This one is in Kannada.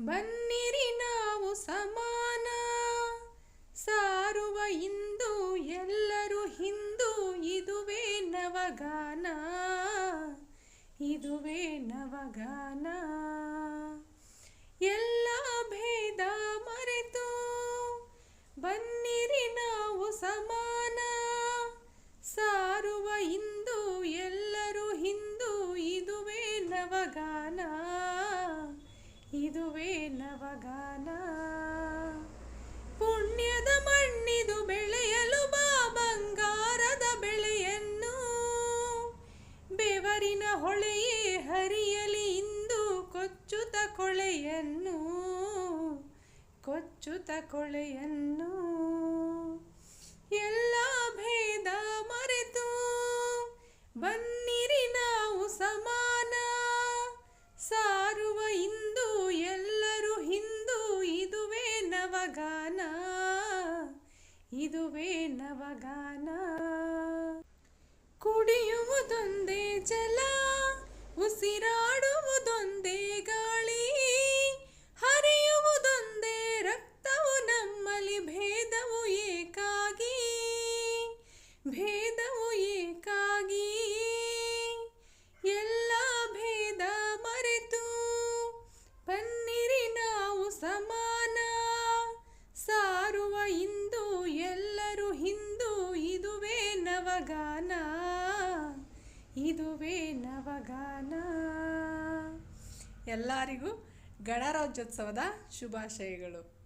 ಬನ್ನಿರಿ ನಾವು ಸಮಾನ. ಸಾರುವ ಇಂದು ಎಲ್ಲರೂ ಹಿಂದೂ, ಇದುವೇ ನವಗಾನ. ಇದುವೇ ನವಗಾನ. ಎಲ್ಲ ಭೇದ ಮರೆತು ಬನ್ನಿರಿ ನಾವು ಸಮಾನ ಇದುವೇ ನವಗಾನ. ಪುಣ್ಯದ ಮಣ್ಣಿದು ಬೆಳೆಯಲು ಬಾ ಬಂಗಾರದ ಬೆಳೆಯನ್ನು. ಬೆವರಿನ ಹೊಳೆಯೇ ಹರಿಯಲಿ ಇಂದು ಕೊಚ್ಚುತ ಕೊಳೆಯನ್ನು. ಕೊಚ್ಚುತ ಕೊಳೆಯನ್ನು. ಎಲ್ಲ ನವಗಾನ. ಇದುವೇ ನವಗಾನ. ಕುಡಿಯುವುದೊಂದೇ ಜಲ ಉಸಿರಾಡುವುದೊಂದೇ ಗಾಳಿ ಹರಿಯುವುದೊಂದೇ ರಕ್ತವು ನಮ್ಮಲ್ಲಿ ಭೇದವು ಏಕಾಗಿ. ಭೇದವು ನವಗಾನ ಇದುವೇ ನವಗಾನ. ಎಲ್ಲರಿಗೂ ಗಣರಾಜ್ಯೋತ್ಸವದ ಶುಭಾಶಯಗಳು.